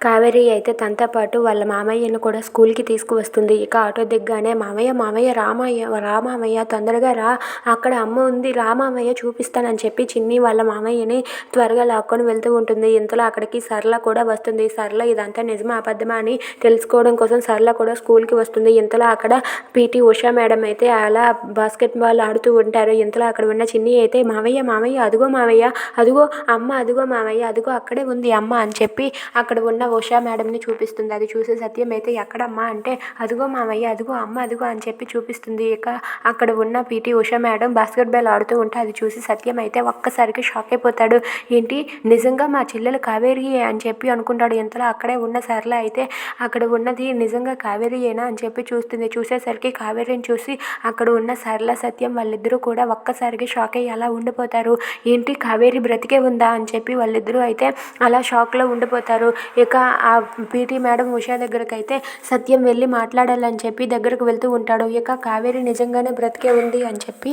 కావేరి అయితే తనతో పాటు వాళ్ళ మామయ్యను కూడా స్కూల్కి తీసుకువస్తుంది. ఇక ఆటో దిగ్గానే మామయ్య మామయ్య రామయ్య రామామయ్య తొందరగా రా. అక్కడ అమ్మ ఉంది రామామయ్య చూపిస్తానని చెప్పి చిన్ని వాళ్ళ మామయ్యని త్వరగా లాక్కొని వెళ్తూ ఉంటుంది. ఇంతలో అక్కడికి సరళ కూడా వస్తుంది. సరళ ఇదంతా నిజమా అబద్ధమా అని తెలుసుకోవడం కోసం సరళ కూడా స్కూల్కి వస్తుంది. ఇంతలో అక్కడ పీటీ ఉషా మేడం అయితే అలా బాస్కెట్ బాల్ ఆడుతూ ఉంటారు. ఇంతలో అక్కడ ఉన్న చిన్ని అయితే మామయ్య మామయ్య అదిగో మామయ్య అదిగో అమ్మ అదిగో మామయ్య అదిగో అక్కడే ఉంది అమ్మ అని చెప్పి అక్కడ ఉన్న ఉషా మేడంని చూపిస్తుంది. అది చూసి సత్యం అయితే ఎక్కడమ్మా? అంటే అదిగో మామయ్య అదిగో అమ్మ అదిగో అని చెప్పి చూపిస్తుంది. ఇక అక్కడ ఉన్న PT Usha madam basketball ఆడుతూ ఉంటే అది చూసి సత్యం అయితే ఒక్కసారికి షాక్ అయిపోతాడు. ఏంటి నిజంగా మా చెల్లెలు కావేరి అని చెప్పి అనుకుంటాడు. ఇంతలో అక్కడే ఉన్న సర్ల అయితే అక్కడ ఉన్నది నిజంగా కావేరియేనా అని చెప్పి చూస్తుంది. చూసేసరికి కావేరిని చూసి అక్కడ ఉన్న సర్ల సత్యం వాళ్ళిద్దరూ కూడా ఒక్కసారికి షాక్ అయ్యి అలా ఉండిపోతారు. ఏంటి కావేరి బ్రతికే ఉందా? అని చెప్పి వాళ్ళిద్దరూ అయితే అలా షాక్లో ఉండిపోతారు. ఇక ఆ పీటీ మేడం ఉషా దగ్గరకు అయితే సత్యం వెళ్ళి మాట్లాడాలని చెప్పి దగ్గరకు వెళ్తూ ఉంటాడు. ఇక కావేరి నిజంగానే బ్రతికే ఉంది అని చెప్పి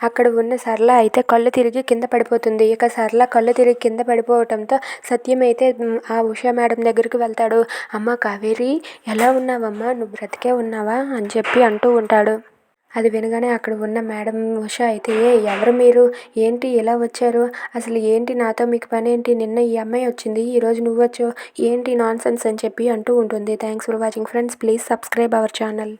అక్కడ ఉన్న సరళ అయితే కళ్ళు తిరిగి కింద పడిపోతుంది. ఇక సరళ కళ్ళు తిరిగి కింద పడిపోవటంతో సత్యం అయితే ఆ ఉషా మేడం దగ్గరికి వెళ్తాడు. అమ్మ కావేరి ఎలా ఉన్నావమ్మా? నువ్వు బ్రతికే ఉన్నావా? అని చెప్పి అంటూ ఉంటాడు. అది వినగానే అక్కడ ఉన్న మేడం ఉష అయితే ఏ ఎవరు మీరు? ఏంటి? ఇలా వచ్చారు? అసలు ఏంటి నాతో మీకు పని ఏంటి? నిన్న ఈ అమ్మాయి వచ్చింది ఈరోజు నువ్వు వచ్చావు ఏంటి నాన్ సెన్స్ అని చెప్పి అంటూ ఉంటుంది. Thanks for watching friends please subscribe our channel